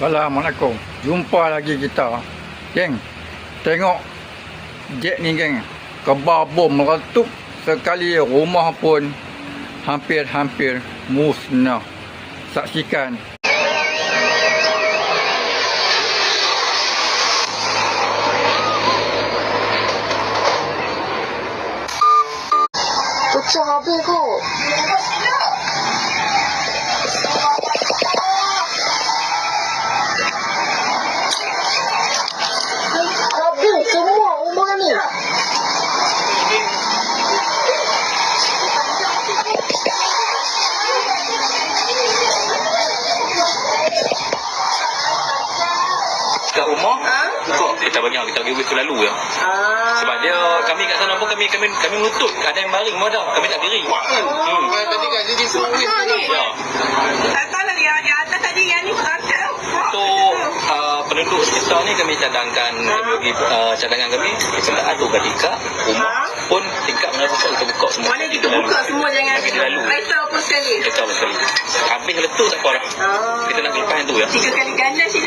Assalamualaikum. Jumpa lagi kita. Geng. Tengok jet ni geng. Kebar bom meletup sekali rumah pun hampir-hampir musnah. Saksikan. Pecah habis kot. Kat rumah kok kita bagi kita bagi wis lalu ya. Sebab dia kami kat sana pun kami kami kami menuntut ada yang baring pun ada kami tak diri hmm. Tadi kan jadi sulit tadi. ya. Tak lah yang yang atas tadi yang ni berat. untuk uh, penduduk sekitar ni kami cadangkan kami bagi uh, cadangan kami kita ada ketika rumah pun tingkap mana buka kita buka semua. Mana kita buka semua jangan Kita lalu. kereta pun sekali. kita sekali. Habis letup tak apa dah Ah. kita nak lepas tu ya. Tiga kali ganda sih